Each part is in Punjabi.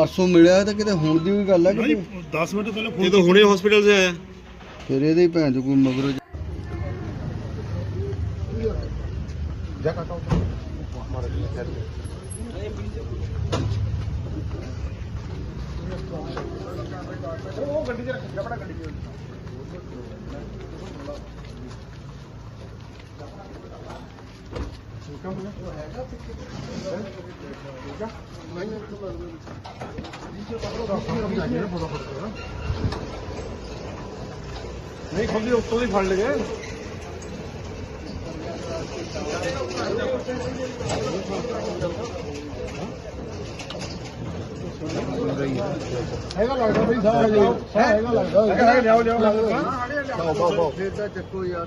ਪਰਸੋਂ ਮਿਲਿਆ ਤਾਂ ਕਿਤੇ ਹੁਣ ਦੀ ਵੀ ਗੱਲ ਹੈ ਕਿ 10 ਮਿੰਟ ਪਹਿਲਾਂ ਇਹ ਫੋਨ ਤਾਂ ਹੁਣੇ ਹਸਪੀਟਲ ਸੇ ਆਇਆ। ਫਿਰ ਇਹਦੇ ਹੀ ਭੈਣ ਚ ਕੋਈ ਮਗਰ ਨਹੀਂ ਖੁੱਲਦੀ ਉੱਤੋਂ ਦੀ ਫੜ ਲਗੇ ਹੈਗਾ ਲੱਗਦਾ ਬਈ ਸਾਹ ਹੈਗਾ ਲੱਗਦਾ ਹੈਗਾ ਲਿਆਓ ਲਿਆਓ। ਬਾਓ ਫਿਰ ਤਾਂ ਚੱਕੋ ਯਾਰ।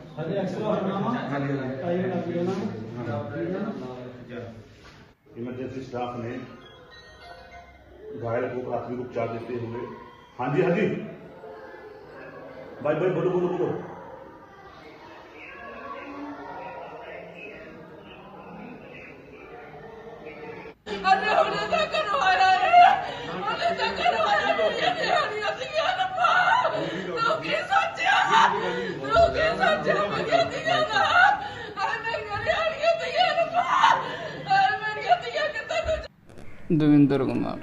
ਹਜੇ ਐਕਸਟਰਾ ਹੋਣਾ ਵਾ ਹਾਂਜੀ ਆਈ ਨਾ ਪੀਓ ਨਾ इमरजेंसी स्टाफ ने घायल को प्राथमिक उपचार देते हुए हाँ जी हाँ जी भाई भाई बोलो बोलो बोलो ਦਵਿੰਦਰ ਕੁਮਾਰ।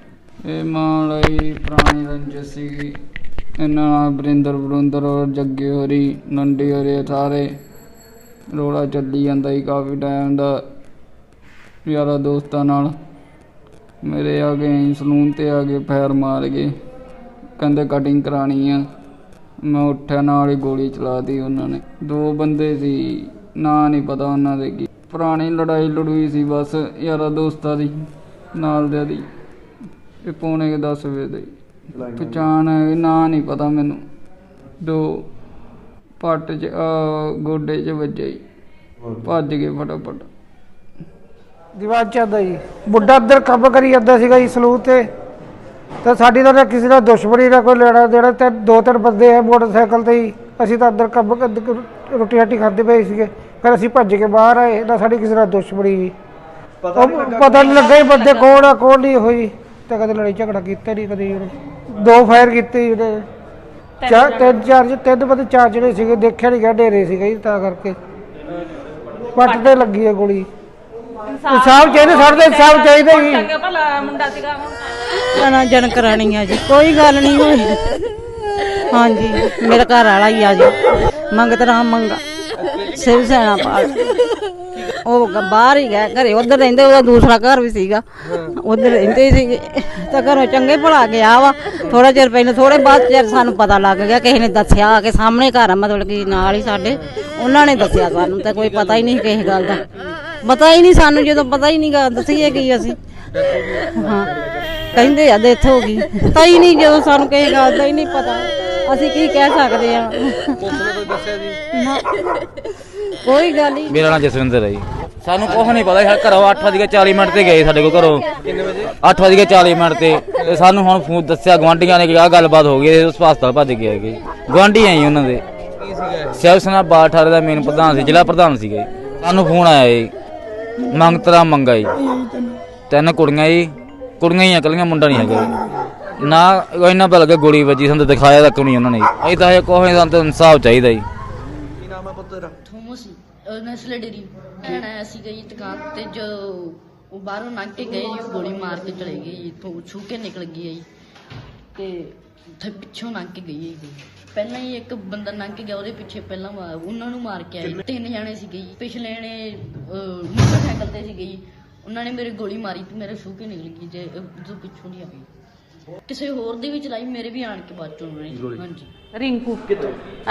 ਇਹ ਮਾਂ ਲਈ ਪੁਰਾਣੀ ਰੰਜਿਸ਼ ਸੀਗੀ। ਇਹਨਾਂ ਨਾਲ ਬਰਿੰਦਰ ਬਰੁੰਦਰ ਔਰ ਜੱਗੇ ਹੋਰੀ, ਨੰਡੀ ਹੋਰੀ ਸਾਰੇ ਰੋਲਾ ਚੱਲੀ ਜਾਂਦਾ ਸੀ ਕਾਫੀ ਟਾਈਮ ਦਾ। ਯਾਰਾ ਦੋਸਤਾਂ ਨਾਲ ਮੇਰੇ ਆ ਗਏ ਸਲੂਨ ਤੇ ਆ ਕੇ ਫੈਰ ਮਾਰ ਗਏ। ਕਹਿੰਦੇ ਕਟਿੰਗ ਕਰਾਣੀ ਆ। ਮੈਂ ਉੱਠਿਆ, ਨਾਲ ਹੀ ਗੋਲੀ ਚਲਾਤੀ ਉਹਨਾਂ ਨੇ। ਦੋ ਬੰਦੇ ਸੀ, ਨਾਂ ਨਹੀਂ ਪਤਾ ਉਹਨਾਂ ਦੇ ਕੀ। ਪੁਰਾਣੀ ਲੜਾਈ ਲੜੂਈ ਸੀ ਬਸ, ਯਾਰਾ ਦੋਸਤਾਂ ਦੀ। ਨਾਲ ਦੇ ਦੀ ਇਹ ਪੌਣੇ 10 ਵਜੇ ਦੇ। ਪਛਾਣ ਹੈ ਨਾਂ ਨਹੀਂ ਪਤਾ ਮੈਨੂੰ। ਦੋ ਪੱਟ ਚ ਅਹ, ਗੋਡੇ ਚ ਵੱਜੇ ਈ। ਭੱਜ ਗਏ ਫਟਾਫਟ। ਦੀਵਾਨ ਚੰਦਾ ਜੀ। ਬੁੱਢਾ ਅੰਦਰ ਕੰਮ ਕਰੀ ਜਾਂਦਾ ਸੀਗਾ ਜੀ ਸਲੂਨ ਤੇ। ਤੇ ਸਾਡੀ ਤਾਂ ਨਾ ਕਿਸੇ ਨਾਲ ਦੁਸ਼ਮਣੀ ਨਾ ਕੋਈ ਲੈਣਾ ਦੇਣਾ ਤੇ ਦੋ ਤਿੰਨ ਬੰਦੇ ਆ ਮੋਟਰਸਾਈਕਲ ਤੇ ਹੀ। ਅਸੀਂ ਤਾਂ ਅੰਦਰ ਕੰਮ ਕਰ- ਰੋਟੀ ਰਾਟੀ ਖਾਂਦੇ ਪਏ ਸੀਗੇ। ਫਿਰ ਅਸੀਂ ਭੱਜ ਕੇ ਬਾਹਰ ਆਏ। ਨਾ ਸਾਡੀ ਕਿਸੇ ਨਾਲ ਦੁਸ਼ਮਣੀ ਸੀ ਪਤਾ ਨਹੀਂ ਪਤਾ ਨਹੀਂ ਲੱਗਾ ਹੀ ਬੰਦੇ ਕੌਣ ਆ ਕੌਣ ਨਹੀਂ ਹੋਈ। ਤੇ ਕਦੇ ਲੜਾਈ ਝਗੜਾ ਕੀਤਾ ਨਹੀਂ ਕਦੇ ਉਹਨੇ। ਦੋ ਫਾਇਰ ਕੀਤੇ ਉਹਨੇ ਚਾਰ ਤਿੰਨ ਚਾਰ ਤਿੰਨ ਬੰਦੇ ਚਾਰ ਜਿਹੜੇ ਸੀਗੇ ਦੇਖਿਆ ਨਹੀਂ ਗਿਆ ਡੇਰੇ ਸੀਗੇ ਜੀ ਤਾਂ ਕਰਕੇ। ਪੱਟ ਤੇ ਲੱਗੀ ਹੈ ਗੋਲੀ। ਇਨਸਾਫ ਚਾਹੀਦਾ ਸਾਡੇ ਇਨਸਾਫ ਚਾਹੀਦਾ ਜੀ। ਚੰਗਾ ਭਲਾ ਮੁੰਡਾ ਸੀਗਾ ਨਾ ਜਨ ਕਰਾਣੀ ਆ ਜੀ ਕੋਈ ਗੱਲ ਨਹੀਂ ਹੋਈ। ਹਾਂਜੀ ਮੇਰਾ ਘਰ ਵਾਲਾ ਹੀ ਆ ਜੀ। ਮੰਗਤ ਰਾਮ ਮੰਗਾ ਸਿਵ ਸੈਨਾ ਪਾਲ। ਉਹ ਗ- ਬਾਹਰ ਹੀ ਗਿਆ ਘਰੇ ਉਧਰ ਰਹਿੰਦੇ ਉਹਦਾ ਦੂਸਰਾ ਘਰ ਵੀ ਸੀਗਾ। ਉਧਰ ਰਹਿੰਦੇ ਸੀਗੇ ਤਾਂ ਘਰੋਂ ਚੰਗੇ ਭਲਾ ਗਿਆ ਵਾ। ਥੋੜਾ ਚਿਰ ਪਹਿਲਾਂ ਥੋੜੇ ਬਾਅਦ ਚਿਰ ਸਾਨੂੰ ਪਤਾ ਲੱਗ ਗਿਆ ਕਿਸੇ ਨੇ ਦੱਸਿਆ ਕਿ ਸਾਹਮਣੇ ਘਰ ਆ ਮਤਲਬ ਕਿ ਨਾਲ ਹੀ ਸਾਡੇ। ਉਹਨਾਂ ਨੇ ਦੱਸਿਆ ਸਾਨੂੰ ਤਾਂ ਕੋਈ ਪਤਾ ਹੀ ਨਹੀਂ ਕਿਸੇ ਗੱਲ ਦਾ। ਪਤਾ ਹੀ ਨਹੀਂ ਸਾਨੂੰ ਜਦੋਂ ਪਤਾ ਹੀ ਨਹੀਂ ਗਾ ਦੱਸੀਏ ਕੀ ਅਸੀਂ। ਹਾਂ ਕਹਿੰਦੇ ਆ ਡੈਥ ਹੋ ਗਈ ਪਤਾ ਹੀ ਨਹੀਂ ਜਦੋਂ ਸਾਨੂੰ ਕਿਸੇ ਗੱਲ ਦਾ ਹੀ ਨਹੀਂ ਪਤਾ। ਅਸੀਂ ਕੀ ਕਹਿ ਸਕਦੇ ਆ? ਨਾ। ਕੋਈ ਗੱਲ ਨਹੀਂ ਮੇਰਾ ਨਾਮ ਜਸਵਿੰਦਰ ਹੈ ਜੀ। ਸਾਨੂੰ ਕੁਛ ਨਹੀਂ ਪਤਾ ਸੀ ਘਰੋਂ 8:40 ਮਿੰਟ ਤੇ ਗਏ ਸਾਡੇ ਕੋਲ ਘਰੋਂ। ਕਿੰਨੇ ਵਜੇ 8:40 ਮਿੰਟ ਤੇ ਤੇ ਸਾਨੂੰ ਹੁਣ ਫੋਨ ਦੱਸਿਆ ਗਵਾਂਢੀਆਂ ਨੇ ਕਿ ਆਹ ਗੱਲਬਾਤ ਹੋ ਗਈ ਉਸ ਹਸਪਤਾਲ ਭੱਜ ਕੇ ਆਏ ਜੀ। ਗਵਾਂਢੀ ਆਈ ਉਹਨਾਂ ਦੇ। ਸਿਵ ਸਨਾ ਬਾਠਾਰੇ ਦਾ ਮੇਨ ਪ੍ਰਧਾਨ ਸੀ ਜ਼ਿਲ੍ਹਾ ਪ੍ਰਧਾਨ ਸੀਗਾ ਜੀ। ਸਾਨੂੰ ਫੋਨ ਆਇਆ ਜੀ। ਮੰਗਤਰਾ ਮੰਗਾ ਜੀ ਤਿੰਨ ਕੁੜੀਆਂ ਜੀ ਕੁੜੀਆਂ ਹੀ ਆ ਇਕੱਲੀਆਂ ਮੁੰਡਾ ਨਹੀਂ ਹੈਗਾ ਜੀ। ਨਾ ਇਹਨਾਂ ਬਲ ਕੇ ਗੋਲੀ ਵੱਜੀ ਸਾਨੂੰ ਤਾਂ ਦਿਖਾਇਆ ਤੱਕ ਨਹੀਂ ਉਹਨਾਂ ਨੇ। ਜੀ। ਅਸੀਂ ਤਾਂ ਇਹ ਕੋਈ ਸਾਨੂੰ ਤਾਂ ਇਨਸਾਫ ਚਾਹੀਦਾ ਜੀ। ਥੋਮਸ। ਨਸਲ ਡੇਰੀ ਭੈਣ ਆਇਆ ਸੀਗਾ ਦੁਕਾਨ ਤੇ ਜੋ ਉਹ ਬਾਹਰੋਂ ਲੰਘ ਕੇ ਗਏ ਜੀ ਗੋਲੀ ਮਾਰ ਕੇ ਚਲੇ ਗਏ ਜੀ ਤੋਂ ਛੂ ਕੇ ਨਿਕਲ ਗਈ ਜੀ। ਤੇ ਉੱਥੇ ਪਿੱਛੋਂ ਲੰਘ ਕੇ ਗਈ ਜੀ। ਪਹਿਲਾਂ ਹੀ ਇੱਕ ਬੰਦਾ ਲੰਘ ਕੇ ਗਿਆ ਉਹਦੇ ਪਿੱਛੇ ਪਹਿਲਾਂ ਮਾ- ਉਹਨਾਂ ਨੂੰ ਮਾਰ ਕੇ ਆਏ ਤਿੰਨ ਜਾਣੇ ਸੀਗੇ ਜੀ। ਪਿਛਲੇ ਨੇ ਅਹ, ਮੋਟਰਸਾਈਕਲ ਤੇ ਸੀਗੇ ਜੀ। ਉਹਨਾਂ ਨੇ ਮੇਰੇ ਗੋਲੀ ਮਾਰੀ ਤੇ ਮੇਰੇ ਛੂ ਕੇ ਨਿਕਲ ਗਈ ਤੇ ਜੋ ਪਿੱਛੋਂ ਦੀ ਆ ਗਈ। ਕਿਸੇ ਹੋਰ ਦੀ ਵੀ ਚਲਾਈ ਮੇਰੇ ਵੀ ਆਣ ਕੇ ਬਾਅਦ ਚੋਂ ਉਹਨਾਂ ਨੇ ਹਾਂਜੀ। ਰਿੰਕੂ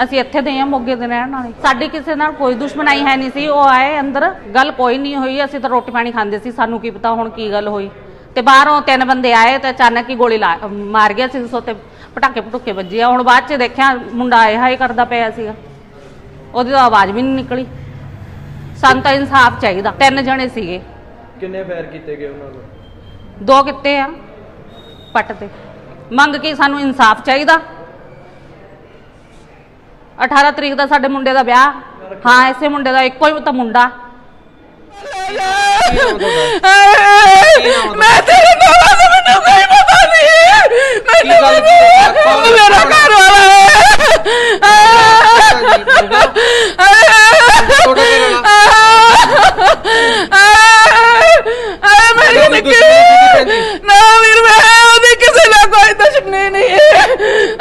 ਅਸੀਂ ਇੱਥੇ ਦੇ ਆ ਮੋਗੇ ਦੇ ਰਹਿਣ ਵਾਲੇ। ਸਾਡੀ ਕਿਸੇ ਨਾਲ ਕੋਈ ਦੁਸ਼ਮਣਾਈ ਹੈ ਨਹੀਂ ਸੀ। ਉਹ ਆਏ ਅੰਦਰ ਗੱਲ ਕੋਈ ਨਹੀਂ ਹੋਈ। ਅਸੀਂ ਤਾਂ ਰੋਟੀ ਪਾਣੀ ਖਾਂਦੇ ਸੀ। ਸਾਨੂੰ ਕੀ ਪਤਾ ਹੁਣ ਕੀ ਗੱਲ ਹੋਈ। ਤੇ ਬਾਹਰੋਂ ਤਿੰਨ ਬੰਦੇ ਆਏ ਤੇ ਅਚਾਨਕ ਹੀ ਗੋਲੀ ਲਾ ਮਾਰ ਗਿਆ ਸੀ। ਸੋਤੇ ਪਟਾਕੇ ਪਟੂਕੇ ਵੱਜੇ ਹੁਣ ਬਾਅਦ ਚ ਦੇਖਿਆ ਮੁੰਡਾ ਆਏ ਹਾਏ ਕਰਦਾ ਪਿਆ ਸੀਗਾ। ਉਹਦੀ ਤਾਂ ਆਵਾਜ਼ ਵੀ ਨਹੀਂ ਨਿਕਲੀ। ਸਾਨੂੰ ਤਾਂ ਇਨਸਾਫ ਚਾਹੀਦਾ। ਤਿੰਨ ਜਣੇ ਸੀਗੇ। ਕਿੰਨੇ ਫਾਇਰ ਕੀਤੇ ਗਏ ਉਹਨਾਂ ਨੂੰ ਦੋ ਕਿੱਤੇ ਆ। ਪੱਟ ਤੇ। ਮੰਗ ਕੇ ਸਾਨੂੰ ਇਨਸਾਫ ਚਾਹੀਦਾ। 18 ਤਰੀਕ ਦਾ ਸਾਡੇ ਮੁੰਡੇ ਦਾ ਵਿਆਹ। ਹਾਂ ਇਸੇ ਮੁੰਡੇ ਦਾ ਇੱਕੋ ਹੀ ਤਾਂ ਮੁੰਡਾ। ਮੈਂ ਤੇਰੇ ਨਾਲ ਮੈਨੂੰ ਕੋਈ ਪਤਾ ਨਹੀਂ। ਮੈਨੂੰ ਗੱਲ ਕੀ ਹੋਈ? ਕੌਣ ਹੈ? ਮੇਰਾ ਘਰ ਵਾਲਾ ਛੋਟਾ ਘਰ ਵਾਲਾ? ਆਏ ਮੇਰੀ ਉਹਦੀ ਨਿੱਕੀ ਦੁਸ਼ਮਣੀ ਕਿਹਦੀ ਪੈਂਦੀ? ਨਾ ਵੀਰ ਮੈਂ ਉਹਦੀ ਕਿਸੇ ਨਾਲ ਕੋਈ ਦੁਸ਼ਮਣੀ ਨਹੀਂ ਹੈ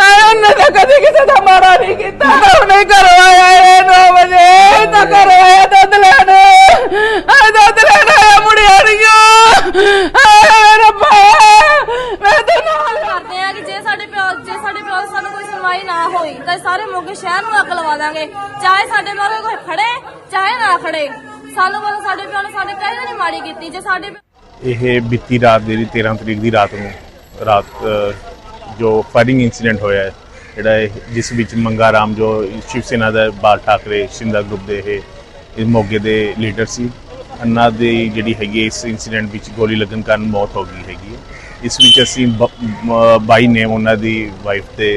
ਆਏ ਉਹਨੇ ਤਾਂ ਕਦੇ ਕਿਸੇ ਦਾ ਮਾੜਾ ਨਹੀਂ ਕੀਤਾ ਤਾਂ ਉਹਨੇ ਘਰੋਂ ਆਇਆ ਏ 9 ਵਜੇ ਤਾਂ ਘਰੋਂ ਆਇਆ ਦੁੱਧ ਲੈਣ ਆਏ ਦੁੱਧ ਲੈਣ ਆਇਆ ਮੁੜਿਆ ਨਹੀਂ ਆਏ ਰੱਬਾ ਮੈਂ ਤਾਂ ਨਾਲ ਕਰਦੇ ਆ ਕਿ ਜੇ ਸਾਡੇ ਪਿਓ ਜੇ ਸਾਡੇ ਪਿਓ ਦੀ ਸਾਨੂੰ ਕੋਈ ਸੁਣਵਾਈ ਨਾ ਹੋਈ ਤਾਂ ਸਾਰੇ ਮੋਗੇ ਸ਼ਹਿਰ ਨੂੰ ਅੱਗ ਲਵਾ ਦਾਂਗੇ ਚਾਹੇ ਸਾਡੇ ਮਗਰ ਕੋਈ ਖੜੇ ਚਾਹੇ ਨਾ ਖੜੇ ਸਾਨੂੰ ਵੱਲੋਂ ਸਾਡੇ ਪਿਓ ਨੇ ਸਾਡੇ ਕਦੇ ਨਹੀਂ ਮਾੜੀ ਕੀਤੀ ਜੇ ਸਾਡੇ ਇਹ ਬੀਤੀ ਰਾਤ ਦੀ 13 ਤਰੀਕ ਦੀ ਰਾਤ ਨੂੰ ਰਾਤ ਜੋ ਫਾਇਰਿੰਗ ਇਨਸੀਡੈਂਟ ਹੋਇਆ ਹੈ ਜਿਹੜਾ ਜਿਸ ਵਿੱਚ ਮੰਗਾ ਰਾਮ ਜੋ ਸ਼ਿਵ ਸੈਨਾ ਦਾ ਬਾਲ ਠਾਕਰੇ ਸ਼ਿੰਦਾ ਗਰੁੱਪ ਦੇ ਇਹ ਇਸ ਮੋਗੇ ਦੇ ਲੀਡਰ ਸੀ। ਅੰਨਾ ਦੀ ਜਿਹੜੀ ਹੈਗੀ ਹੈ, ਇਸ ਇਨਸੀਡੈਂਟ ਵਿੱਚ ਗੋਲੀ ਲੱਗਣ ਕਾਰਨ ਮੌਤ ਹੋ ਗਈ ਹੈਗੀ ਹੈ। ਇਸ ਵਿੱਚ ਅਸੀਂ ਬਾਈ ਨੇਮ ਉਹਨਾਂ ਦੀ ਵਾਈਫ 'ਤੇ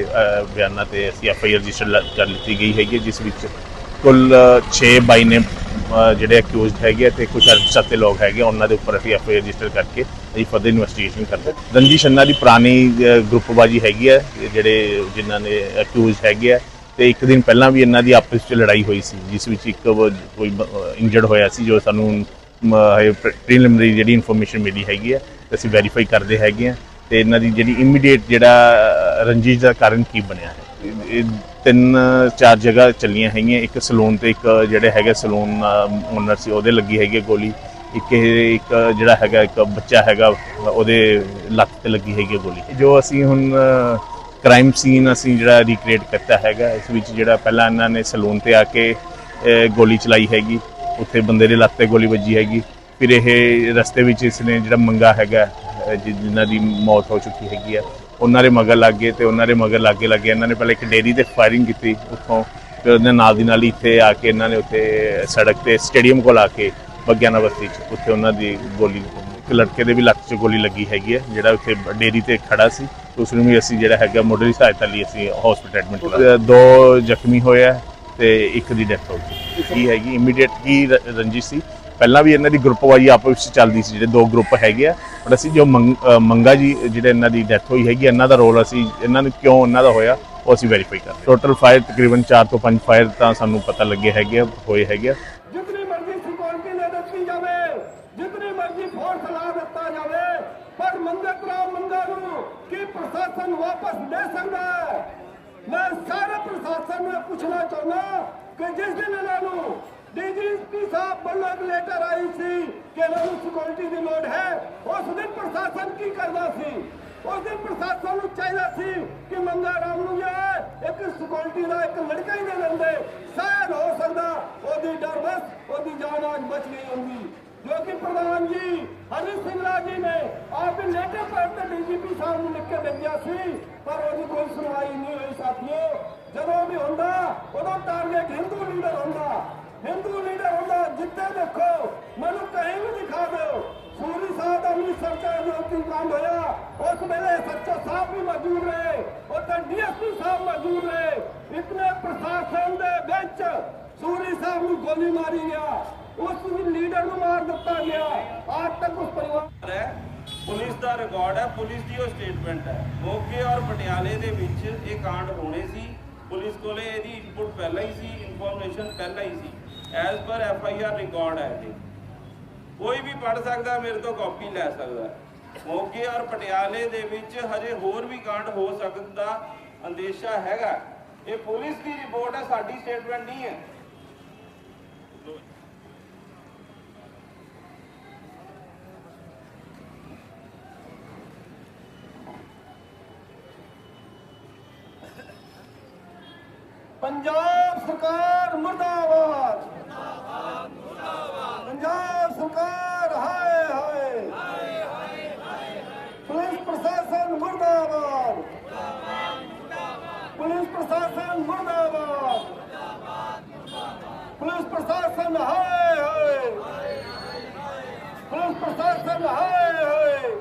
ਬਿਆਨਾਂ ਤੇ ਅਸੀਂ ਐਫ ਆਈ ਆਰ ਰਜਿਸਟਰ ਕਰ ਲਿੱਤੀ ਗਈ ਹੈਗੀ ਹੈ, ਜਿਸ ਵਿੱਚ ਕੁੱਲ 6 ਬਾਈ ਨੇ ਜਿਹੜੇ ਅਕਿਊਜ਼ਡ ਹੈਗੇ ਆ ਤੇ ਕੁਝ ਅਰਬਸਤੇ ਲੋਕ ਹੈਗੇ ਆ, ਉਹਨਾਂ ਦੇ ਉੱਪਰ ਅਸੀਂ ਐਫ ਆਈ ਰਜਿਸਟਰ ਕਰਕੇ ਅਸੀਂ ਫਰਦਰ ਇਨਵੈਸਟੀਗੇਸ਼ਨ ਕਰਦੇ ਹਾਂ। ਰਣਜੀਤ ਛੰਨਾ ਦੀ ਪੁਰਾਣੀ ਗਰੁੱਪਬਾਜੀ ਹੈਗੀ ਹੈ ਜਿਹੜੇ ਜਿਨ੍ਹਾਂ ਨੇ ਅਕਿਊਜ਼ਡ ਹੈਗੇ ਆ ਤੇ ਇੱਕ ਦਿਨ ਪਹਿਲਾਂ ਵੀ ਇਹਨਾਂ ਦੀ ਆਪਸ ਵਿੱਚ ਲੜਾਈ ਹੋਈ ਸੀ ਜਿਸ ਵਿੱਚ ਇੱਕ ਕੋਈ ਇੰਜਰਡ ਹੋਇਆ ਸੀ ਜੋ ਸਾਨੂੰ ਪ੍ਰੀਲਿਮਿਨਰੀ ਜਿਹੜੀ ਇਨਫੋਰਮੇਸ਼ਨ ਮਿਲੀ ਹੈਗੀ ਹੈ ਅਸੀਂ ਵੈਰੀਫਾਈ ਕਰਦੇ ਹੈਗੇ ਆ ਤੇ ਇਹਨਾਂ ਦੀ ਜਿਹੜੀ ਇਮੀਡੀਏਟ ਜਿਹੜਾ ਅ, ਦਾ ਕਾਰਨ ਕੀ ਬਣਿਆ ਹੈ ਤਿੰਨ ਚਾਰ ਜਗ੍ਹਾ ਚੱਲੀਆਂ ਹੈਗੀਆਂ। ਇੱਕ ਸਲੂਨ ਤੇ ਇੱਕ ਜਿਹੜੇ ਹੈਗੇ ਸਲੂਨ ਓਨਰ ਸੀ ਉਹਦੇ ਲੱਗੀ ਹੈਗੀ ਹੈ ਗੋਲੀ। ਇੱਕ ਇਹ ਇੱਕ ਜਿਹੜਾ ਹੈਗਾ ਇੱਕ ਬੱਚਾ ਹੈਗਾ ਉਹਦੇ ਲੱਤ ਤੇ ਲੱਗੀ ਹੈਗੀ ਹੈ ਗੋਲੀ। ਜੋ ਅਸੀਂ ਹੁਣ ਕ੍ਰਾਈਮ ਸੀਨ ਅਸੀਂ ਜਿਹੜਾ ਰੀਕ੍ਰੀਏਟ ਕਰਤਾ ਹੈਗਾ ਇਸ ਵਿੱਚ ਜਿਹੜਾ ਪਹਿਲਾਂ ਇਹਨਾਂ ਨੇ ਸਲੂਨ ਤੇ ਆ ਕੇ ਗੋਲੀ ਚਲਾਈ ਹੈਗੀ। ਉੱਥੇ ਬੰਦੇ ਦੇ ਲੱਤ ਤੇ ਗੋਲੀ ਵੱਜੀ ਹੈਗੀ। ਫਿਰ ਇਹ ਰਸਤੇ ਵਿੱਚ ਇਸ ਨੇ ਜਿਹੜਾ ਮੰਗਾ ਹੈਗਾ ਅ, ਜਿਨ੍ਹਾਂ ਦੀ ਮੌਤ ਹੋ ਚੁੱਕੀ ਹੈਗੀ ਆ ਉਹਨਾਂ ਦੇ ਮਗਰ ਲੱਗ ਗਏ ਤੇ ਉਹਨਾਂ ਦੇ ਮਗਰ ਲੱਗੇ ਲੱਗੇ ਇਹਨਾਂ ਨੇ ਪਹਿਲਾਂ ਇੱਕ ਡੇਰੀ ਤੇ ਫਾਇਰਿੰਗ ਕੀਤੀ ਉੱਥੋਂ ਫਿਰ ਉਹਦੇ ਨਾਲ ਦੀ ਨਾਲ ਇੱਥੇ ਆ ਕੇ ਇਹਨਾਂ ਨੇ ਉੱਥੇ ਸੜਕ ਤੇ ਸਟੇਡੀਅਮ ਕੋਲ ਆ ਕੇ ਬਗਿਆਨਾ ਬਸਤੀ ਚ ਉੱਥੇ ਉਹਨਾਂ ਦੀ ਗੋਲੀ ਇੱਕ ਲੜਕੇ ਦੇ ਵੀ ਲੱਤ 'ਚ ਗੋਲੀ ਲੱਗੀ ਹੈਗੀ ਹੈ ਜਿਹੜਾ ਉੱਥੇ ਡੇਰੀ ਤੇ ਖੜਾ ਸੀ। ਉਸ ਨੂੰ ਵੀ ਅਸੀਂ ਜਿਹੜਾ ਹੈਗਾ ਮੁੱਢਲੀ ਸਹਾਇਤਾ ਲਈ ਅਸੀਂ ਹਸਪੀਟਲ ਐਡਮਿਟ ਕਰਾਇਆ। ਦੋ ਜ਼ਖਮੀ ਹੋਇਆ ਤੇ ਇੱਕ ਦੀ ਡੈਥ ਹੋ ਗਈ। ਕੀ ਹੈਗੀ? ਇਮੀਡੀਏਟ ਕੀ ਰ- ਰੰਜਿਸ਼ ਸੀ? ਪਹਿਲਾਂ ਵੀ ਇਹਨਾਂ ਦੀ ਗਰੁੱਪਵਾਈ ਆਪਸ ਵਿੱਚ ਚੱਲਦੀ ਸੀ ਜਿਹੜੇ ਦੋ ਗਰੁੱਪ ਹੈਗੇ ਆ। ਪਰ ਅਸੀਂ ਜੋ ਮੰਗ- ਅ, ਮੰਗਾ ਜੀ ਜਿਹੜੇ ਇਹਨਾਂ ਦੀ ਡੈਥ ਹੋਈ ਹੈਗੀ ਇਹਨਾਂ ਦਾ ਰੋਲ ਅਸੀਂ ਇਹਨਾਂ ਨੂੰ ਕਿਉਂ ਇਹਨਾਂ ਦਾ ਹੋਇਆ ਉਹ ਅਸੀਂ ਵੈਰੀਫਾਈ ਕਰ ਰਹੇ ਟੋਟਲ ਫਾਇਰ ਤਕਰੀਬਨ 4 ਤੋਂ 5 ਫਾਇਰ ਤਾਂ ਸਾਨੂੰ ਪਤਾ ਲੱਗੇ ਹੈਗੇ ਆ, ਹੋਏ ਹੈਗੇ ਆ। ਜਿਤਨੀ ਮਰਜ਼ੀ ਸਿਕਿਉਰਿਟੀ ਦੇ ਦਿੱਤੀ ਜਾਵੇ ਜਿਤਨੀ ਮਰਜ਼ੀ ਫੋਰਸ ਲਾ ਦਿੱਤਾ ਜਾਵੇ ਪਰ ਮੰਗਤ ਰਾਮ ਮੰਗਾ ਨੂੰ ਕੀ ਪ੍ਰਸ਼ਾਸਨ ਵਾਪਸ ਲੈ ਸਕਦਾ ਮੈਂ ਸਾਰੇ ਪ੍ਰਸ਼ਾਸਨ ਨੂੰ ਪੁੱਛਣਾ ਚਾਹੁੰਦਾ ਕਿ ਜਿਸ ਦਿਨ ਇਹਨਾਂ ਨੂੰ ਡੀਜੀਪੀ ਸਾਹਿਬ ਵੱਲੋਂ ਇੱਕ ਲੈਟਰ ਆਈ ਸੀ ਕਿ ਇਹਨਾਂ ਨੂੰ ਸਿਕਿਉਰਿਟੀ ਦੀ ਲੋੜ ਹੈ ਉਸ ਦਿਨ ਪ੍ਰਸ਼ਾਸਨ ਕੀ ਕਰਦਾ ਸੀ ਉਸ ਦਿਨ ਪ੍ਰਸ਼ਾਸਨ ਨੂੰ ਚਾਹੀਦਾ ਸੀ ਕਿ ਮੰਗਾ ਰਾਮ ਨੂੰ ਜੇ ਇੱਕ ਸਿਕਿਉਰਿਟੀ ਦਾ ਇੱਕ ਲੜਕਾ ਹੀ ਦੇ ਦਿੰਦੇ ਸ਼ਾਇਦ ਹੋ ਸਕਦਾ ਉਹਦੀ ਡਰ ਬਸ ਉਹਦੀ ਜਾਨ ਅੱਜ ਬਚ ਗਈ ਹੁੰਦੀ ਜੋ ਕਿ ਪ੍ਰਧਾਨ ਜੀ ਹਰੀ ਸਿੰਘ ਰਾਜ ਜੀ ਨੇ ਆਪ ਹੀ ਲੈਟਰ ਪਰ ਡੀਜੀਪੀ ਸਾਹਿਬ ਨੂੰ ਲਿਖ ਕੇ ਭੇਜਿਆ ਸੀ ਪਰ ਉਹਦੀ ਕੋਈ ਸੁਣਵਾਈ ਨਹੀਂ ਹੋਈ ਸਾਥੀਓ ਜਦੋਂ ਵੀ ਹੁੰਦਾ ਉਦੋਂ ਟਾਰਗੇਟ ਹਿੰਦੂ ਲੀਡਰ ਹੁੰਦਾ ਹਿੰਦੂ ਲੀਡਰ ਹੁੰਦਾ, ਜਿੱਥੇ ਦੇਖੋ, ਮੈਨੂੰ ਕਹੀਂ ਵੀ ਦਿਖਾ ਦਿਓ, ਸੂਰੀ ਸਾਹਿਬ ਦਾ ਅੰਮ੍ਰਿਤਸਰ ਚ ਜੋ ਕਾਂਡ ਹੋਇਆ, ਉਸ ਵੇਲੇ ਸੱਚਾ ਸਾਹਿਬ ਵੀ ਮੌਜੂਦ ਰਹੇ, ਉੱਥੇ ਡੀਐਸਪੀ ਸਾਹਿਬ ਮੌਜੂਦ ਰਹੇ, ਇਤਨੇ ਪ੍ਰਸ਼ਾਸਨ ਦੇ ਵਿੱਚ ਸੂਰੀ ਸਾਹਿਬ ਨੂੰ ਗੋਲੀ ਮਾਰੀ ਗਿਆ, ਉਸ ਲੀਡਰ ਨੂੰ ਮਾਰ ਦਿੱਤਾ ਗਿਆ ਅੱਜ ਤੱਕ ਉਸ ਪਰਿਵਾਰ ਹੈ, ਪੁਲਿਸ ਦਾ ਰਿਕਾਰਡ ਹੈ, ਪੁਲਿਸ ਦੀ ਉਹ ਸਟੇਟਮੈਂਟ ਹੈ। ਮੋਗੇ ਔਰ ਪਟਿਆਲੇ ਦੇ ਵਿੱਚ ਇਹ ਕਾਂਡ ਹੋਣੇ ਸੀ, ਪੁਲਿਸ ਕੋਲੇ ਇਹਦੀ ਇਨਪੁਟ ਪਹਿਲਾਂ ਹੀ ਸੀ ਇਨਫੋਰਮੇਸ਼ਨ ਪਹਿਲਾਂ ਹੀ ਸੀ। ਐਸ ਪਰ ਐਫ ਆਈ ਆਰ ਰਿਕਾਰਡ ਹੈ ਇਹ। ਕੋਈ ਵੀ ਪੜ ਸਕਦਾ, ਮੇਰੇ ਤੋਂ ਕਾਪੀ ਲੈ ਸਕਦਾ। ਮੋਗੇ ਔਰ ਪਟਿਆਲੇ ਦੇ ਵਿੱਚ ਹਜੇ ਹੋਰ ਵੀ ਕਾਂਡ ਹੋ ਸਕਣ ਦਾ ਅੰਦੇਸ਼ਾ ਹੈਗਾ। ਇਹ ਪੁਲਿਸ ਦੀ ਰਿਪੋਰਟ ਹੈ, ਸਾਡੀ ਸਟੇਟਮੈਂਟ ਨਹੀਂ ਹੈ। ਪੰਜਾਬ ਸਰਕਾਰ ਮਰਦਾਬਾਦ। ਪੰਜਾਬ ਸਰਕਾਰ ਹਾਏ ਹਾਏ ਪੁਲਿਸ ਪ੍ਰਸ਼ਾਸਨ ਮੁਰਦਾਬਾਦ ਪੁਲਿਸ ਪ੍ਰਸ਼ਾਸਨ ਮੁਰਦਾਬਾਦ ਪੁਲਿਸ ਪ੍ਰਸ਼ਾਸਨ ਹਾਏ ਹਾਏ ਪੁਲਿਸ ਪ੍ਰਸ਼ਾਸਨ ਹਾਏ ਹਾਏ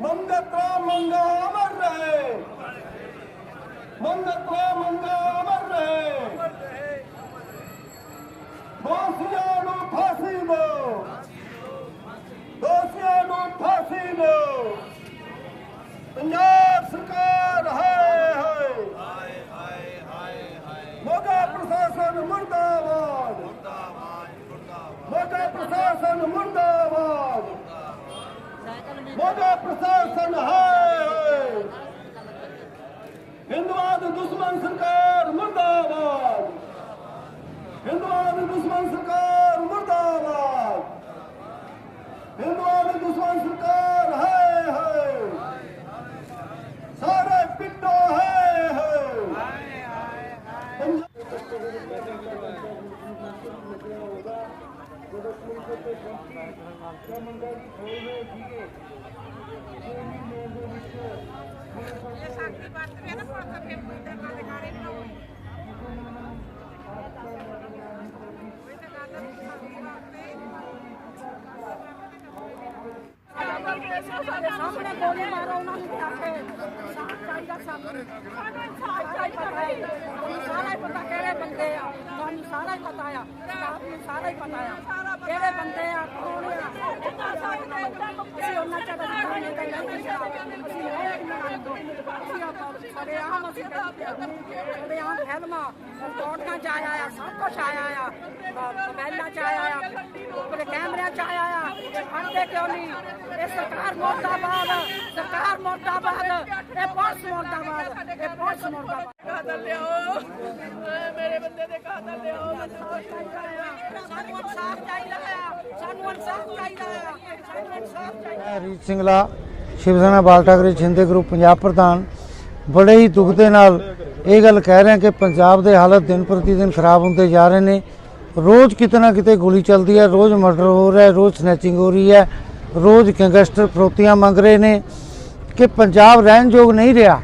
ਮੰਗਤਰਾ ਮੰਗਾ ਅਮਰ ਰਹੇ ਮੰਗਤਰਾ ਮੰਗਾ ਮੋਗਾ ਪ੍ਰਸ਼ਾਸਨ ਹਾਏ ਹਾਏ! ਹਿੰਦੂਆਂ ਦੁਸ਼ਮਣ ਸਰਕਾਰ, ਮੁਰਦਾਬਾਦ! ਹਿੰਦੂਆਂ ਦੁਸ਼ਮਣ ਸਰਕਾਰ, ਮੁਰਦਾਬਾਦ! ਹਿੰਦੂਆਂ ਦੁਸ਼ਮਣ ਸਰਕਾਰ ਹਾਏ ਹਾਏ ਸਾਰੇ ਪਿੱਟੋ ਹਾਏ ਹਾਏ ਸਾਹਮਣੇ ਗੋਲੀ ਮਾਰੋ ਉਹਨਾਂ ਨੂੰ ਜਾ ਕੇ ਸਾਥ ਚਾਹੀਦਾ ਸਾਨੂੰ ਸਾਨੂੰ ਸਾਥ ਚਾਹੀਦਾ ਸਾਨੂੰ ਸਾਰਾ ਹੀ ਪਤਾ ਕਿਹੜੇ ਬੰਦੇ ਆ ਸਾਨੂੰ ਸਾਰਾ ਹੀ ਪਤਾ ਆ ਸਟਾਫ ਨੂੰ ਸਾਰਾ ਹੀ ਪਤਾ ਆ ਕਿਹੜੇ ਬੰਦੇ ਆ ਕੌਣ ਆ ਅਸੀਂ ਉਹਨਾਂ ਚ ਬਤਾਣੇ ਦਾ ਨਹੀਂ ਅਸੀਂ ਇਹ ਨਹੀਂ ਅਸੀਂ ਆਪਾਂ ਸਾਰੇ ਆਮ ਅਸੀਂ ਸਾਡੇ ਆਮ ਫਿਲਮਾਂ ਰਿਪੋਰਟਾਂ ਚ ਆਇਆ ਆ ਸਭ ਕੁਝ ਆਇਆ ਆ ਮੋਬਾਈਲਾਂ ਚ ਆਇਆ ਆ ਉੱਪਰ ਕੈਮਰਿਆਂ ਚ ਆਇਆ ਆ ਇਹ ਫੜਦੇ ਕਿਉਂ ਨਹੀਂ ਇਹ ਸਰਕਾਰ ਮੁਰਦਾਬਾਦ ਸਰਕਾਰ ਮੁਰਦਾਬਾਦ ਇਹ ਪੁਲਿਸ ਮੁਰਦਾਬਾਦ ਇਹ ਪੁਲਿਸ ਮੁਰਦਾਬਾਦ ਕਾਤਲ ਲਿਓ ਮੇਰੇ ਬੰਦੇ ਦੇ ਸ਼ਿਵ ਸੈਨਾ ਬਾਲ ਠਾਕਰੇ ਛਿੰਦੇ ਗਰੁੱਪ ਪੰਜਾਬ ਪ੍ਰਧਾਨ ਬੜੇ ਹੀ ਦੁੱਖ ਦੇ ਨਾਲ ਇਹ ਗੱਲ ਕਹਿ ਰਹੇ ਹਾਂ ਕਿ ਪੰਜਾਬ ਦੇ ਹਾਲਤ ਦਿਨ ਪ੍ਰਤੀ ਦਿਨ ਖਰਾਬ ਹੁੰਦੇ ਜਾ ਰਹੇ ਨੇ। ਰੋਜ਼ ਕਿਤੇ ਨਾ ਕਿਤੇ ਗੋਲੀ ਚੱਲਦੀ ਹੈ, ਰੋਜ਼ ਮਰਡਰ ਹੋ ਰਿਹਾ ਹੈ, ਰੋਜ਼ ਸਨੈਚਿੰਗ ਹੋ ਰਹੀ ਹੈ, ਰੋਜ਼ ਗੈਂਗਸਟਰ ਫਰੋਤੀਆਂ ਮੰਗ ਰਹੇ ਨੇ ਕਿ ਪੰਜਾਬ ਰਹਿਣ ਯੋਗ ਨਹੀਂ ਰਿਹਾ।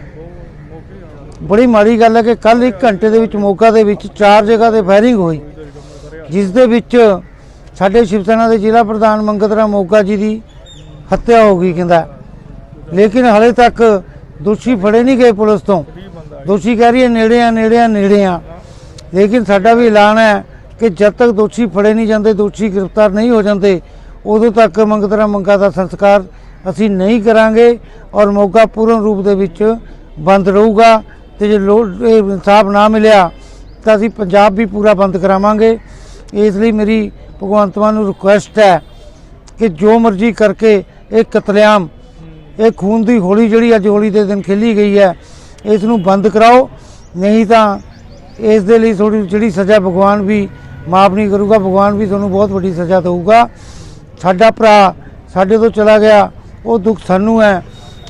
ਬੜੀ ਮਾੜੀ ਗੱਲ ਹੈ ਕਿ ਕੱਲ 1 ਘੰਟੇ ਦੇ ਵਿੱਚ ਮੋਗਾ ਦੇ ਵਿੱਚ ਚਾਰ ਜਗ੍ਹਾ ਤੇ ਫਾਇਰਿੰਗ ਹੋਈ, ਜਿਸ ਦੇ ਵਿੱਚ ਸਾਡੇ ਸ਼ਿਵ ਸੈਨਾ ਦੇ ਜ਼ਿਲ੍ਹਾ ਪ੍ਰਧਾਨ ਮੰਗਤ ਰਾਮ ਮੋਗਾ ਜੀ ਦੀ ਹੱਤਿਆ ਹੋ ਗਈ, ਕਹਿੰਦਾ। ਲੇਕਿਨ ਹਲੇ ਤੱਕ ਦੋਸ਼ੀ ਫੜੇ ਨਹੀਂ ਗਏ ਪੁਲਿਸ ਤੋਂ। ਦੋਸ਼ੀ ਕਹਿ ਰਹੀ ਹੈ ਨੇੜੇ ਆ ਨੇੜੇ ਆ ਨੇੜੇ ਆ ਲੇਕਿਨ ਸਾਡਾ ਵੀ ਐਲਾਨ ਹੈ ਕਿ ਜਦ ਤੱਕ ਦੋਸ਼ੀ ਫੜੇ ਨਹੀਂ ਜਾਂਦੇ, ਦੋਸ਼ੀ ਗ੍ਰਿਫਤਾਰ ਨਹੀਂ ਹੋ ਜਾਂਦੇ, ਉਦੋਂ ਤੱਕ ਮੰਗਤ ਰਾਮ ਮੰਗਾ ਦਾ ਸੰਸਕਾਰ ਅਸੀਂ ਨਹੀਂ ਕਰਾਂਗੇ ਔਰ ਮੋਗਾ ਪੂਰਨ ਰੂਪ ਦੇ ਵਿੱਚ ਬੰਦ ਰਹੂਗਾ ਤੇ ਜੇ ਲੋੜ, ਇਹ ਇਨਸਾਫ ਨਾ ਮਿਲਿਆ ਤਾਂ ਅਸੀਂ ਪੰਜਾਬ ਵੀ ਪੂਰਾ ਬੰਦ ਕਰਾਵਾਂਗੇ। ਇਸ ਲਈ ਮੇਰੀ ਭਗਵੰਤ ਮਾਨ ਨੂੰ ਰਿਕੁਐਸਟ ਹੈ ਕਿ ਜੋ ਮਰਜ਼ੀ ਕਰਕੇ ਇਹ ਕਤਲੇਆਮ ਇਹ ਖੂਨ ਦੀ ਹੋਲੀ ਜਿਹੜੀ ਅੱਜ ਹੋਲੀ ਦੇ ਦਿਨ ਖੇਲੀ ਗਈ ਹੈ, ਇਸ ਨੂੰ ਬੰਦ ਕਰਾਓ, ਨਹੀਂ ਤਾਂ ਇਸ ਦੇ ਲਈ ਥੋੜੀ ਜਿਹੜੀ ਸਜ਼ਾ ਭਗਵਾਨ ਵੀ ਮਾਫ ਨਹੀਂ ਕਰੂਗਾ, ਭਗਵਾਨ ਵੀ ਤੁਹਾਨੂੰ ਬਹੁਤ ਵੱਡੀ ਸਜ਼ਾ ਦੇਊਗਾ। ਸਾਡਾ ਭਰਾ ਸਾਡੇ ਤੋਂ ਚਲਾ ਗਿਆ, ਉਹ ਦੁੱਖ ਸਾਨੂੰ ਹੈ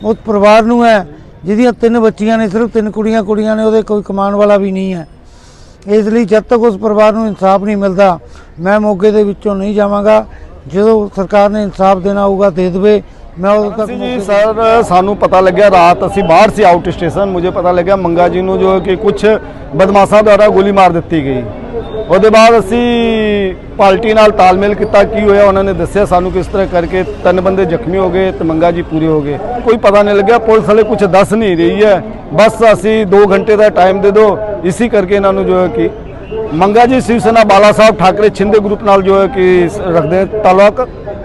ਉਸ ਪਰਿਵਾਰ ਨੂੰ ਹੈ, ਜਿਹਦੀਆਂ ਤਿੰਨ ਬੱਚੀਆਂ ਨੇ, ਸਿਰਫ ਤਿੰਨ ਕੁੜੀਆਂ ਕੁੜੀਆਂ ਨੇ, ਉਹਦੇ ਕੋਈ ਕਮਾਉਣ ਵਾਲਾ ਵੀ ਨਹੀਂ ਹੈ। ਇਸ ਲਈ ਜਦ ਤੱਕ ਉਸ ਪਰਿਵਾਰ ਨੂੰ ਇਨਸਾਫ ਨਹੀਂ ਮਿਲਦਾ, ਮੈਂ ਮੋਗੇ ਦੇ ਵਿੱਚੋਂ ਨਹੀਂ ਜਾਵਾਂਗਾ। ਜਦੋਂ ਸਰਕਾਰ ਨੇ ਇਨਸਾਫ ਦੇਣਾ ਹੋਊਗਾ, ਦੇ ਦੇਵੇ। ਮੈਂ ਜੀ ਮੌਕੇ ਤੇ- ਸਰ ਸਾਨੂੰ ਪਤਾ ਲੱਗਿਆ ਰਾਤ ਅਸੀਂ ਬਾਹਰ ਸੀ ਆਊਟ ਸਟੇਸ਼ਨ। ਮੁਝੇ ਪਤਾ ਲੱਗਿਆ ਮੰਗਾ ਜੀ ਨੂੰ ਜੋ ਕਿ ਕੁਝ ਬਦਮਾਸ਼ਾਂ ਦੁਆਰਾ ਗੋਲੀ ਮਾਰ ਦਿੱਤੀ ਗਈ। ਉਹਦੇ ਬਾਅਦ ਅਸੀਂ ਪਾਰਟੀ ਨਾਲ ਤਾਲਮੇਲ ਕੀਤਾ ਕੀ ਹੋਇਆ ਉਹਨਾਂ ਨੇ ਦੱਸਿਆ ਸਾਨੂੰ ਕਿਸ ਤਰ੍ਹਾਂ ਕਰਕੇ ਤਿੰਨ ਬੰਦੇ ਜ਼ਖਮੀ ਹੋ ਗਏ ਤੇ ਮੰਗਾ ਜੀ ਪੂਰੇ ਹੋ ਗਏ। ਕੋਈ ਪਤਾ ਨਹੀਂ ਲੱਗਿਆ ਪੁਲਿਸ ਵਾਲੇ ਕੁਝ ਦੱਸ ਨਹੀਂ ਰਹੀ ਹੈ। ਬਸ ਅਸੀਂ 2 ਘੰਟੇ ਦਾ ਟਾਈਮ ਦੇ ਦਿਓ ਇਸੇ ਕਰਕੇ ਇਹਨਾਂ ਨੂੰ ਜੋ ਹੈ ਕਿ ਮੰਗਾ ਜੀ ਸ਼ਿਵ ਸੈਨਾ ਬਾਲਾ ਸਾਹਿਬ ਠਾਕਰੇ ਛਿੰਦੇ ਗਰੁੱਪ ਨਾਲ ਜੋ ਹੈ ਕਿ ਰੱਖਦੇ ਤਾਲੁਕ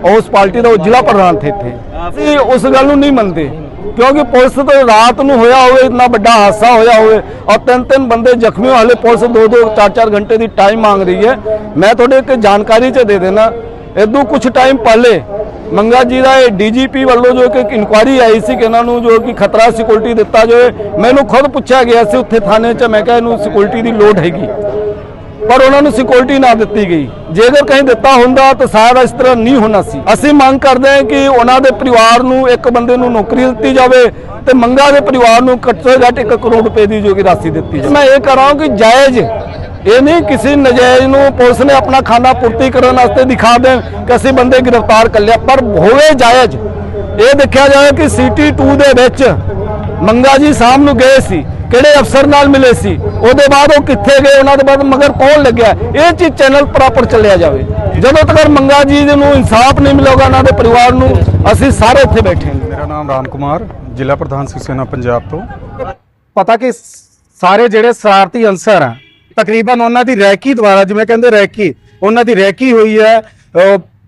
ਉਸ ਪਾਰਟੀ ਦਾ ਉਹ ਜ਼ਿਲ੍ਹਾ ਪ੍ਰਧਾਨ ਥੇ ਇੱਥੇ। ਅਸੀਂ ਉਸ ਗੱਲ ਨੂੰ ਨਹੀਂ ਮੰਨਦੇ। ਕਿਉਂਕਿ ਪੁਲਿਸ ਤੋਂ ਰਾਤ ਨੂੰ ਹੋਇਆ ਹੋਵੇ ਇਤਨਾ ਵੱਡਾ ਹਾਦਸਾ ਹੋਇਆ ਹੋਵੇ ਔਰ ਤਿੰਨ ਤਿੰਨ ਬੰਦੇ ਜ਼ਖਮੀ ਹੋਏ, ਹਾਲੇ ਪੁਲਿਸ ਦੋ ਦੋ ਚਾਰ ਚਾਰ ਘੰਟੇ ਦੀ ਟਾਈਮ ਮੰਗ ਰਹੀ ਹੈ। ਮੈਂ ਤੁਹਾਡੇ ਇੱਕ ਜਾਣਕਾਰੀ ਚ ਦੇ ਦੇਣਾ। ਇਦੋਂ ਕੁਝ ਟਾਈਮ ਪਹਿਲੇ ਮੰਗਾ ਜੀ ਦਾ ਇਹ ਡੀਜੀਪੀ ਵੱਲੋਂ ਜੋ ਕਿ ਇੱਕ ਇਨਕੁਆਰੀ ਆਈ ਸੀ ਕਿ ਇਹਨਾਂ ਨੂੰ ਜੋ ਕਿ ਖਤਰਾ ਸਿਕਿਉਰਿਟੀ ਦਿੱਤਾ ਜਾਵੇ ਮੈਨੂੰ ਖੁਦ ਪੁੱਛਿਆ ਗਿਆ ਸੀ ਉੱਥੇ ਥਾਣੇ 'ਚ ਮੈਂ ਕਿਹਾ ਇਹਨੂੰ ਸਿਕਿਉਰਿਟੀ ਦੀ ਲੋੜ ਹੈਗੀ। ਪਰ ਉਹਨਾਂ ਨੂੰ ਸਿਕਿਉਰਿਟੀ ਨਾ ਦਿੱਤੀ ਗਈ। ਜੇਕਰ ਕਹੀਂ ਦਿੱਤਾ ਹੁੰਦਾ ਤਾਂ ਸਾਰਾ ਇਸ ਤਰ੍ਹਾਂ ਨਹੀਂ ਹੋਣਾ ਸੀ। ਅਸੀਂ ਮੰਗ ਕਰਦੇ ਹਾਂ ਕਿ ਉਹਨਾਂ ਦੇ ਪਰਿਵਾਰ ਨੂੰ ਇੱਕ ਬੰਦੇ ਨੂੰ ਨੌਕਰੀ ਦਿੱਤੀ ਜਾਵੇ ਤੇ ਮੰਗਾ ਦੇ ਪਰਿਵਾਰ ਨੂੰ ਘੱਟੋ ਘੱਟ 1 ਕਰੋੜ ਰੁਪਏ ਦੀ ਜੋ ਕਿ ਰਾਸ਼ੀ ਦਿੱਤੀ ਜਾਵੇ। ਮੈਂ ਇਹ ਕਰ ਰਹਾ ਹਾਂ ਕਿ ਜਾਇਜ਼, ਇਹ ਨਹੀਂ ਕਿਸੇ ਨਜਾਇਜ਼ ਨੂੰ ਪੁਲਿਸ ਨੇ ਆਪਣਾ ਖਾਨਾ ਪੂਰਤੀ ਕਰਨ ਵਾਸਤੇ ਦਿਖਾ ਦੇਣ ਕਿ ਅਸੀਂ ਬੰਦੇ ਗ੍ਰਿਫਤਾਰ ਕਰ ਲਿਆ। ਪਰ ਹੋਵੇ ਜਾਇਜ਼, ਇਹ ਦੇਖਿਆ ਜਾਵੇ ਕਿ ਸਿਟੀ 2 ਦੇ ਵਿੱਚ ਮੰਗਾ ਜੀ ਸਾਹਿਬ ਨੂੰ ਗਏ ਸੀ। ਕਿਹੜੇ ਅਫਸਰ ਨਾਲ ਮਿਲੇ ਸੀ? ਉਹਦੇ ਬਾਅਦ ਉਹ ਕਿੱਥੇ ਗਏ? ਉਹਨਾਂ ਦੇ ਬਾਅਦ ਮਗਰ ਕੌਣ ਲੱਗਿਆ? ਇਹ ਚੀਜ਼ ਚੈਨਲ ਪ੍ਰੋਪਰ ਚੱਲਿਆ ਜਾਵੇ। ਜਦੋਂ ਤੱਕ ਮੰਗਾ ਜੀ ਨੂੰ ਇਨਸਾਫ ਨਹੀਂ ਮਿਲੇਗਾ ਉਹਨਾਂ ਦੇ ਪਰਿਵਾਰ ਨੂੰ, ਅਸੀਂ ਸਾਰੇ ਇੱਥੇ ਬੈਠੇ ਹਾਂ। ਮੇਰਾ ਨਾਮ ਰਾਮ ਕੁਮਾਰ, ਜ਼ਿਲ੍ਹਾ ਪ੍ਰਧਾਨ ਸਿਵ ਪੰਜਾਬ ਤੋਂ। ਪਤਾ ਕਿ ਸਾਰੇ ਜਿਹੜੇ ਸ਼ਰਾਰਤੀ ਅਨਸਰ ਆ, ਤਕਰੀਬਨ ਉਹਨਾਂ ਦੀ ਰੈਕੀ ਦੁਆਰਾ, ਜਿਵੇਂ ਕਹਿੰਦੇ ਰੈਕੀ, ਉਹਨਾਂ ਦੀ ਰੈਕੀ ਹੋਈ ਹੈ।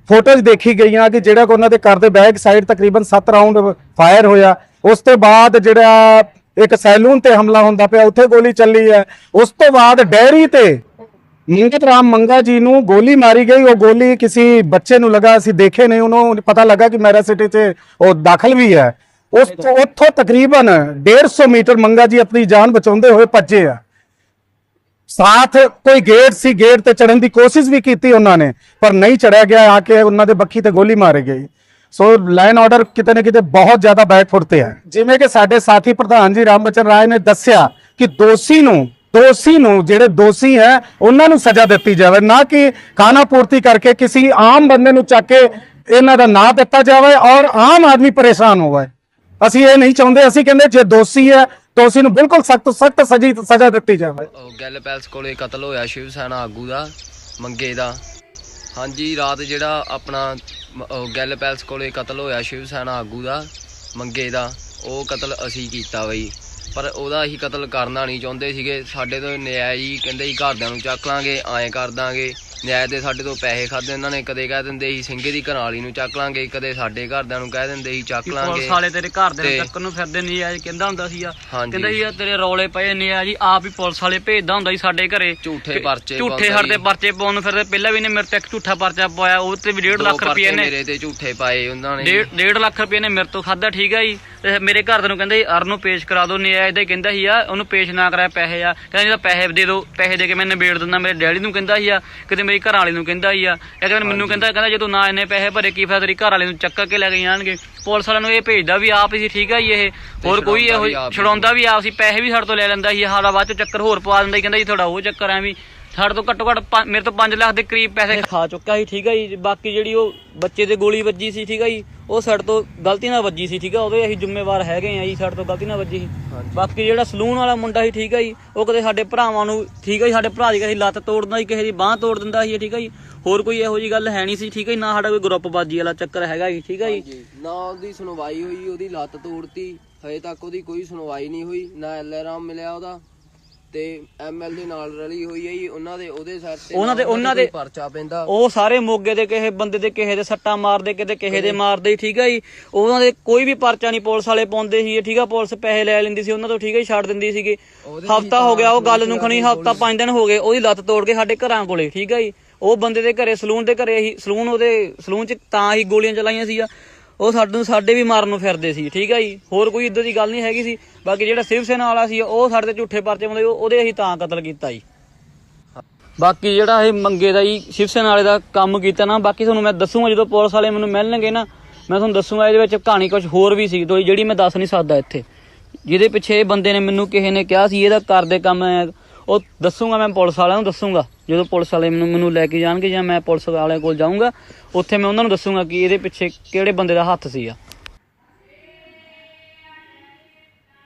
ਫੋਟੋਜ਼ ਦੇਖੀ ਗਈਆਂ ਕਿ ਜਿਹੜਾ ਕਿ ਉਹਨਾਂ ਦੇ ਘਰ ਦੇ ਬੈਕ ਸਾਈਡ ਤਕਰੀਬਨ 7 ਰਾਉਂਡ ਫਾਇਰ ਹੋਇਆ। ਉਸ ਤੋਂ ਬਾਅਦ ਜਿਹੜਾ ਇੱਕ ਸੈਲੂਨ ਤੇ ਹਮਲਾ ਹੁੰਦਾ ਪਿਆ, ਉੱਥੇ ਗੋਲੀ ਚੱਲੀ ਹੈ। ਉਸ ਤੋਂ ਬਾਅਦ ਡੈਰੀ ਤੇ ਮੰਗਤ ਰਾਮ ਮੰਗਾ ਜੀ ਨੂੰ ਗੋਲੀ ਮਾਰੀ ਗਈ। ਉਹ ਗੋਲੀ ਕਿਸੇ ਬੱਚੇ ਨੂੰ ਲਗਾ, ਅਸੀਂ ਦੇਖੇ ਨਹੀਂ, ਉਹਨੂੰ ਪਤਾ ਲੱਗਾ ਕਿ ਮੈਰਾ ਸਿਟੀ 'ਚ ਉਹ ਦਾਖਲ ਵੀ ਹੈ। ਉਸ ਤੋਂ ਉੱਥੋਂ ਤਕਰੀਬਨ 150 ਮੀਟਰ ਮੰਗਾ ਜੀ ਆਪਣੀ ਜਾਨ ਬਚਾਉਂਦੇ ਹੋਏ ਭੱਜੇ ਆ। ਸਾਥ ਕੋਈ ਗੇਟ ਸੀ, ਗੇਟ ਤੇ ਚੜਨ ਦੀ ਕੋਸ਼ਿਸ਼ ਵੀ ਕੀਤੀ ਉਹਨਾਂ ਨੇ, ਪਰ ਨਹੀਂ ਚੜਿਆ ਗਿਆ, ਆ ਕੇ ਉਹਨਾਂ ਦੇ ਬੱਖੀ ਤੇ ਗੋਲੀ ਮਾਰੀ ਗਈ। ਸੋ ਲਾਈਨ ਆਰਡਰ ਕਿਤੇ ਨਾ ਕਿਤੇ ਬਹੁਤ ਜ਼ਿਆਦਾ ਬੈਕ ਤੇ ਹੈ ਜਿਵੇਂ ਕਿ ਸਾਡੇ ਸਾਥੀ ਪ੍ਰਧਾਨ ਜੀ ਰਾਮ ਰਾਏ ਨੇ ਦੱਸਿਆ ਕਿ ਦੋਸ਼ੀ ਨੂੰ ਦੋਸ਼ੀ ਨੂੰ ਜਿਹੜੇ ਦੋਸ਼ੀ ਹੈ, ਉਹਨਾਂ ਨੂੰ ਸਜ਼ਾ ਦਿੱਤੀ ਜਾਵੇ। ਨਾ ਕਿ ਖਾਨਾ ਪੂਰਤੀ ਕਰਕੇ ਕਿਸੇ ਆਮ ਬੰਦੇ ਨੂੰ ਚੱਕ ਕੇ ਇਹਨਾਂ ਦਾ ਨਾਂ ਦਿੱਤਾ ਜਾਵੇ ਔਰ ਆਮ ਆਦਮੀ ਪਰੇਸ਼ਾਨ ਹੋਵੇ। ਅਸੀਂ ਇਹ ਨਹੀਂ ਚਾਹੁੰਦੇ, ਅਸੀਂ ਕਹਿੰਦੇ ਜੇ ਦੋਸ਼ੀ ਹੈ, ਦੋਸ਼ੀ ਨੂੰ ਬਿਲਕੁਲ ਸਖਤ ਸਖਤ ਸਜ਼ੀ, ਸਜ਼ਾ ਦਿੱਤੀ ਜਾਵੇ। ਗੱਲ ਪੈਲਸ ਕੋਲੇ ਕਤਲ ਹੋਇਆ ਸ਼ਿਵ ਸੈਨਾ ਆਗੂ ਦਾ, ਮੰਗੇ ਦਾ। ਹਾਂਜੀ, ਰਾਤ ਜਿਹੜਾ ਆਪਣਾ ਗੱਲ ਪੈਲਸ ਕੋਲੇ ਕਤਲ ਹੋਇਆ ਸ਼ਿਵ ਸੈਨਾ ਆਗੂ ਦਾ, ਮੰਗੇ ਦਾ, ਉਹ ਕਤਲ ਅਸੀਂ ਕੀਤਾ ਬਈ। ਪਰ ਉਹਦਾ ਅਸੀਂ ਕਤਲ ਕਰਨਾ ਨਹੀਂ ਚਾਹੁੰਦੇ ਸੀਗੇ। ਸਾਡੇ ਤੋਂ ਨਿਆਇ ਹੀ ਕਹਿੰਦੇ ਸੀ ਘਰਦਿਆਂ ਨੂੰ ਚੱਕ ਲਾਂਗੇ, ਐਂ ਕਰ ਦਾਂਗੇ। ਨਿਆਇ ਦੇ ਸਾਡੇ ਤੋਂ ਪੈਸੇ ਖਾਦੇ ਇਹਨਾਂ ਨੇ ਕਦੇ ਕਹਿ ਦਿੰਦੇ ਸੀ ਸਿੰਘੇ ਦੀ ਘਰਵਾਲੀ ਨੂੰ ਚੱਕ ਲਾਂਗੇ ਕਦੇ ਸਾਡੇ ਘਰਦਿਆਂ ਨੂੰ ਕਹਿ ਦਿੰਦੇ ਸੀ ਚੱਕ ਲਾਂਗੇ। ਪੁਲਿਸ ਵਾਲੇ ਤੇਰੇ ਘਰ ਦੇ ਤੇ- ਚੱਕਰ ਨੂੰ ਫਿਰਦੇ ਨਹੀਂ ਆ ਕਹਿੰਦਾ ਹੁੰਦਾ ਸੀ ਆ। ਕਹਿੰਦਾ ਸੀ ਆ ਤੇਰੇ ਰੌਲੇ ਪਏ ਨੇ ਆ ਜੀ ਆਪ ਹੀ ਪੁਲਿਸ ਵਾਲੇ ਭੇਜਦਾ ਹੁੰਦਾ ਸੀ ਸਾਡੇ ਘਰੇ। ਝੂਠੇ ਪਰਚੇ ਝੂਠੇ ਸੀ। ਪਰਚੇ ਪਾਉਣ ਨੂੰ ਫਿਰਦੇ ਪਹਿਲਾਂ ਵੀ ਨੇ ਮੇਰੇ ਤੇ ਇੱਕ ਝੂਠਾ ਪਰਚਾ ਪਾਇਆ ਉਹ ਤੇ ਵੀ 1.5 ਦੋ ਲੱਖ ਰੁਪਏ ਨੇ ਮੇਰੇ ਤੇ ਝੂਠੇ ਪਾਏ ਉਹਨਾਂ ਨੇ। ਡੇਢ ਡੇਢ ਲੱਖ ਰੁਪਏ ਨੇ ਮੇਰੇ ਤੋਂ ਖਾਦਾ ਠੀਕ ਆ ਜੀ। ਮੇਰੇ ਘਰ ਦੇ ਨੂੰ ਕਹਿੰਦੇ ਅਰ ਨੂੰ ਪੇਸ਼ ਕਰਾ ਦੋ ਨਹੀਂ ਇਹਦੇ ਕਹਿੰਦਾ ਸੀ ਆ ਉਹਨੂੰ ਪੇਸ਼ ਨਾ ਕਰਾਇਆ ਪੈਸੇ ਆ। ਕਹਿੰਦਾ ਜਿਹਦਾ ਪੈਸੇ ਦੇ ਦਿਓ ਪੈਸੇ ਦੇ ਕੇ ਮੈਂ ਨਿਬੇੜ ਦਿੰਦਾ। ਮੇਰੇ ਡੈਡੀ ਨੂੰ ਕਹਿੰਦਾ ਸੀ ਆ ਕਿਤੇ ਮੇਰੀ ਘਰ ਵਾਲੀ ਨੂੰ ਕਹਿੰਦਾ ਸੀ ਆ। ਇਹ ਕਹਿੰਦਾ ਮੈਨੂੰ ਕਹਿੰਦਾ ਕਹਿੰਦਾ ਜਦੋਂ ਨਾ ਇੰਨੇ ਪੈਸੇ ਭਰੇ ਕੀ ਫਾਇਦਾ ਤੇਰੀ ਘਰ ਵਾਲੇ ਨੂੰ ਚੱਕ ਕੇ ਲੈ ਕੇ ਜਾਣਗੇ? ਪੁਲਿਸ ਵਾਲਿਆਂ ਨੂੰ ਇਹ ਭੇਜਦਾ ਵੀ ਆਪ ਹੀ ਸੀ ਠੀਕ ਆ ਜੀ ਇਹ। ਹੋਰ ਕੋਈ ਇਹੋ ਛਡਾਉਂਦਾ ਵੀ ਆਪ ਸੀ ਪੈਸੇ ਵੀ ਸਾਡੇ ਤੋਂ ਲੈ ਲੈਂਦਾ ਸੀ। ਸਾਡਾ ਬਾਅਦ ਚ ਚੱਕਰ ਹੋਰ ਪਵਾ ਦਿੰਦਾ ਕਹਿੰਦਾ ਜੀ ਤੁਹਾਡਾ ਉਹ ਚੱਕਰ ਐ ਵੀ ਸਾਡੇ ਤੋਂ ਘੱਟੋ ਘੱਟ ਮੇਰੇ ਤੋਂ 5 ਲੱਖ ਦੇ ਕਰੀਬ ਪੈਸੇ ਖਾ ਚੁੱਕਾ ਸੀ ਠੀਕ ਆ ਜੀ। ਬਾਕੀ ਜਿਹੜੀ ਉਹ ਬੱਚੇ ਦੇ ਗੋਲੀ ਵੱਜੀ ਸੀ ਠੀਕ ਆ ਜੀ ਉਹ ਸਾਡੇ ਤੋਂ ਗਲਤੀ ਨਾਲ ਵੱਜੀ ਸੀ ਠੀਕ ਆ? ਉਹਦੇ ਅਸੀਂ ਜ਼ਿੰਮੇਵਾਰ ਹੈਗੇ ਆ ਜੀ ਸਾਡੇ ਤੋਂ ਗਲਤੀ ਨਾਲ ਵੱਜੀ ਸੀ। ਬਾਕੀ ਜਿਹੜਾ ਸਲੂਨ ਵਾਲਾ ਮੁੰਡਾ ਸੀ ਠੀਕ ਆ ਜੀ ਉਹ ਕਦੇ ਸਾਡੇ ਭਰਾਵਾਂ ਨੂੰ ਠੀਕ ਆ ਜੀ ਸਾਡੇ ਭਰਾ ਦੀ ਕਿਸੇ ਲੱਤ ਤੋੜ ਦਿੰਦਾ ਸੀ ਕਿਸੇ ਦੀ ਬਾਹ ਤੋੜ ਦਿੰਦਾ ਸੀ ਠੀਕ ਆ ਜੀ। ਹੋਰ ਕੋਈ ਇਹੋ ਜੀ ਗੱਲ ਹੈ ਨਹੀਂ ਸੀ ਠੀਕ ਆ ਜੀ ਨਾ ਸਾਡਾ ਕੋਈ ਗਰੁੱਪਬਾਜੀ ਵਾਲਾ ਚੱਕਰ ਹੈਗਾ ਜੀ ਠੀਕ ਆ ਜੀ। ਨਾ ਉਹਦੀ ਸੁਣਵਾਈ ਹੋਈ ਉਹਦੀ ਲੱਤ ਤੋੜਤੀ ਹਜੇ ਤੱਕ ਉਹਦੀ ਕੋਈ ਸੁਣਵਾਈ ਨਹੀਂ ਹੋਈ ਨਾ ਐਲਆਰਾਮ ਮਿਲਿਆ ਉਹਦਾ। ਤੇ ਐਮਐਲ ਦੇ ਨਾਲ ਰਲੀ ਹੋਈ ਹੈ ਜੀ ਉਹਨਾਂ ਦੇ ਉਹਦੇ ਸਿਰ ਤੇ ਉਹਨਾਂ ਦੇ ਉਹਨਾਂ ਦੇ ਪਰਚਾ ਪੈਂਦਾ। ਉਹ ਸਾਰੇ ਮੋਗੇ ਦੇ ਕਿਸੇ ਬੰਦੇ ਦੇ ਕਿਸੇ ਦੇ ਸੱਟਾਂ ਮਾਰਦੇ ਕਿਤੇ ਕਿਸੇ ਦੇ ਮਾਰਦੇ ਠੀਕ ਆ ਜੀ। ਉਹਨਾਂ ਦੇ ਕੋਈ ਵੀ ਪਰਚਾ ਨਹੀਂ ਪੁਲਿਸ ਵਾਲੇ ਪਾਉਂਦੇ ਸੀ ਠੀਕ ਆ ਪੁਲਿਸ ਪੈਸੇ ਲੈ ਲੈਂਦੀ ਸੀ ਉਹਨਾਂ ਤੋਂ ਠੀਕ ਆ ਜੀ ਛੱਡ ਦਿੰਦੀ ਸੀਗੇ। ਹਫਤਾ ਹੋ ਗਿਆ ਉਹ ਗੱਲ ਨੂੰ ਖਣੀ ਹਫਤਾ ਪੰਜ ਦਿਨ ਹੋ ਗਏ ਉਹਦੀ ਲੱਤ ਤੋੜ ਕੇ ਸਾਡੇ ਘਰਾਂ ਕੋਲੇ ਠੀਕ ਆ ਜੀ। ਉਹ ਬੰਦੇ ਦੇ ਘਰੇ ਸਲੂਨ ਦੇ ਘਰੇ ਹੀ ਸਲੂਨ ਉਹਦੇ ਸਲੂਨ 'ਚ ਤਾਂ ਹੀ ਗੋਲੀਆਂ ਚਲਾਈਆਂ ਸੀ ਆ ਉਹ ਸਾਡੇ ਸਾਡੇ ਵੀ ਮਾਰਨ ਨੂੰ ਫਿਰਦੇ ਸੀ, ਠੀਕ ਆ ਜੀ? ਹੋਰ ਕੋਈ ਇਦਾਂ ਦੀ ਗੱਲ ਨਹੀਂ ਹੈਗੀ ਸੀ। ਬਾਕੀ ਜਿਹੜਾ ਸ਼ਿਵ ਸੈਨਾ ਵਾਲਾ ਸੀ, ਉਹ ਸਾਡੇ ਤੇ ਝੂਠੇ ਪਰਚੇ ਪਾਉਂਦੇ ਉਹਦੇ ਅਸੀਂ ਤਾਂ ਕਤਲ ਕੀਤਾ ਜੀ। ਬਾਕੀ ਜਿਹੜਾ ਇਹ ਮੰਗੇ ਦਾ ਜੀ, ਸ਼ਿਵ ਸੈਨਾ ਵਾਲੇ ਦਾ ਕੰਮ ਕੀਤਾ ਨਾ, ਬਾਕੀ ਤੁਹਾਨੂੰ ਮੈਂ ਦੱਸੂਗਾ, ਜਦੋਂ ਪੁਲਿਸ ਵਾਲੇ ਮੈਨੂੰ ਮਿਲਣਗੇ ਨਾ, ਮੈਂ ਤੁਹਾਨੂੰ ਦੱਸੂਗਾ ਇਹਦੇ ਵਿੱਚ ਕਹਾਣੀ ਕੁਝ ਹੋਰ ਵੀ ਸੀ ਥੋੜੀ ਜਿਹੜੀ ਮੈਂ ਦੱਸ ਨਹੀਂ ਸਕਦਾ ਇੱਥੇ। ਜਿਹਦੇ ਪਿੱਛੇ ਇਹ ਬੰਦੇ ਨੇ ਮੈਨੂੰ ਕਿਸੇ ਨੇ ਕਿਹਾ ਸੀ, ਇਹਦਾ ਕਰਦੇ ਕੰਮ ਉਹ ਦੱਸੂਗਾ ਮੈਂ ਪੁਲਿਸ ਵਾਲਿਆਂ ਨੂੰ ਦੱਸੂਗਾ। ਜਦੋਂ ਪੁਲਿਸ ਵਾਲੇ ਮੈਨੂੰ ਮੈਨੂੰ ਲੈ ਕੇ ਜਾਣਗੇ ਜਾਂ ਮੈਂ ਪੁਲਿਸ ਵਾਲਿਆਂ ਕੋਲ ਜਾਊਂਗਾ, ਉੱਥੇ ਮੈਂ ਉਹਨਾਂ ਨੂੰ ਦੱਸੂਗਾ ਕਿ ਇਹਦੇ ਪਿੱਛੇ ਕਿਹੜੇ ਬੰਦੇ ਦਾ ਹੱਥ ਸੀਗਾ।